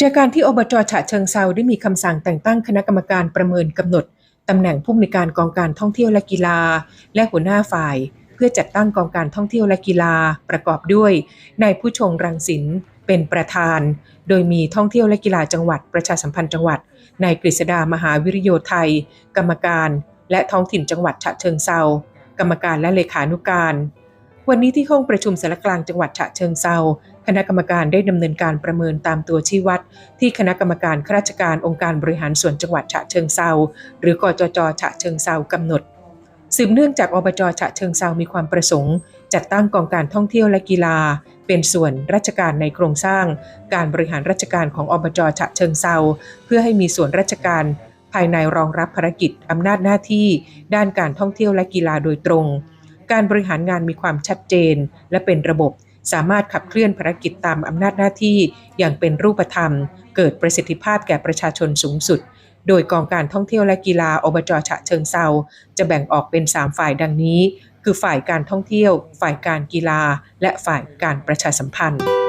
จากการที่อบจฉะเชิงเซาได้มีคำสั่งแต่งตั้งคณะกรรมการประเมินกำหนดตำแหน่งผู้อำนวยการกองการท่องเที่ยวและกีฬา และหัวหน้าฝ่าย เพื่อจัดตั้งกองการท่องเที่ยวและกีฬาประกอบด้วยนายผู้ชงรังสินเป็นประธาน โดยมีท่องเที่ยวและกีฬาจังหวัด ประชาสัมพันธ์จังหวัดนายกฤษดามหาวิริโยไทย กรรมการ และท้องถิ่นจังหวัดฉะเชิงเซา กรรมการและเลขานุการ วันนี้ที่ห้องประชุมสารกลางจังหวัดฉะเชิงเซาคณะกรรมการได้ดำเนินการประเมินตามตัวชี้วัด ที่คณะกรรมการข้าราชการองค์การบริหารส่วนจังหวัดฉะเชิงเซาหรือกจจฉะเชิงเซากำหนดสืบเนื่องจากอบจฉะเชิงเซามีความประสงค์ จัดตั้งกองการท่องเที่ยวและกีฬา เป็นส่วนราชการในโครงสร้าง การบริหารราชการของอบจฉะเชิงเซาเพื่อให้มีส่วนราชการ ภายในรองรับภารกิจอำนาจหน้าที่ ด้านการท่องเที่ยวและกีฬาโดยตรง การบริหารงานมีความชัดเจน และเป็นระบบสามารถขับเคลื่อนภารกิจตามอำนาจหน้าที่อย่างเป็นรูปธรรม เกิดประสิทธิภาพแก่ประชาชนสูงสุด โดยกองการท่องเที่ยวและกีฬาอบจฉะเชิงเซาจะแบ่งออกเป็น 3 ฝ่ายดังนี้ คือฝ่ายการท่องเที่ยว ฝ่ายการกีฬา และฝ่ายการประชาสัมพันธ์